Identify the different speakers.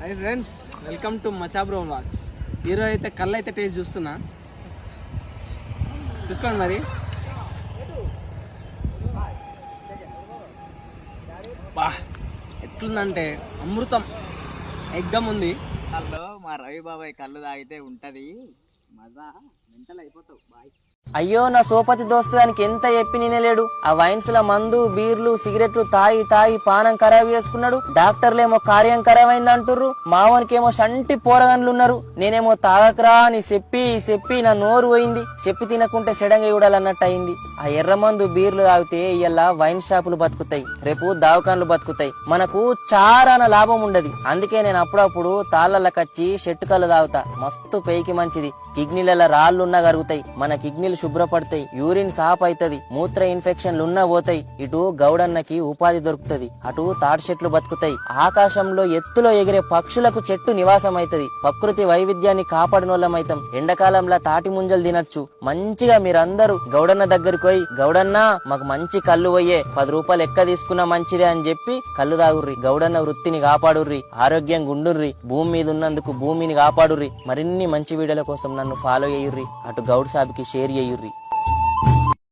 Speaker 1: Hi friends welcome to Machabro vlogs ఈరోజు అయితే కళ్ళు అయితే టేస్ట్ చూస్తున్నా. చూసుకోండి మరి. బా ఎట్లుందంటే అమృతం ఎగ్గం ఉంది.
Speaker 2: కళ్ళు మా రవి బాబాయ్ కళ్ళు తాగితే ఉంటుంది.
Speaker 3: అయ్యో నా సోపతి దోస్తు దానికి ఎంత చెప్పి నినలేడు ఆ వైన్స్ ల మందు బీర్లు సిగరెట్లు తాగి తాగి పానం ఖరాబ్ చేసుకున్నాడు. డాక్టర్లేమో కార్యం ఖరాబ్ అయింది అంటుర్రు. మావనికేమో సంటి పోరగన్లు ఉన్నారు. నేనేమో తాగకరా అని చెప్పి చెప్పి నా నోరు పోయింది. చెప్పి తినకుంటే సెడంగా చూడాలన్నట్టు అయింది ఆ ఎర్ర మందు బీర్లు తాగితే ఇయ్యాల వైన్ షాపులు బతుకుతాయి. రేపు దావకాన్లు బతుకుతాయి. మనకు చారాన లాభం ఉండదు. అందుకే నేను అప్పుడప్పుడు తాళ్ళకచ్చి షెట్టు కళ్ళు తాగుతా. మస్తు పేకి మంచిది. కిడ్నీలలో రాళ్ళు కరుగుతాయి. మన కిడ్నీలు శుభ్రపడతాయి. యూరిన్ సాఫ్ అవుతుంది మూత్ర ఇన్ఫెక్షన్లు ఉన్నా పోతాయి. ఇటు గౌడన్నకి ఉపాధి దొరుకుతది. అటు తాటి చెట్లు బతుకుతాయి. ఆకాశంలో ఎత్తులో ఎగిరే పక్షులకు చెట్టు నివాసం అవుతుంది ప్రకృతి వైవిధ్యాన్ని కాపాడినోళ్ళమైతాం. ఎండాకాలంలో తాటి ముంజలు తినొచ్చు. మంచిగా మీరందరూ గౌడన్న దగ్గరికి పోయి గౌడన్న మాకు మంచి కళ్ళు పోయే. పది రూపాయలు ఎక్క తీసుకున్నా మంచిదే అని చెప్పి కళ్ళు తాగుర్రి. గౌడన్న వృత్తిని కాపాడుర్రి. ఆరోగ్యంగా ఉండుర్రి భూమి మీద ఉన్నందుకు భూమిని కాపాడుర్రి. మరిన్ని మంచి వీడియోల కోసం నన్ను ఫాలో చేయుర్రి. అటు గౌడ్ సాబ్కి షేర్ చేయుర్రి.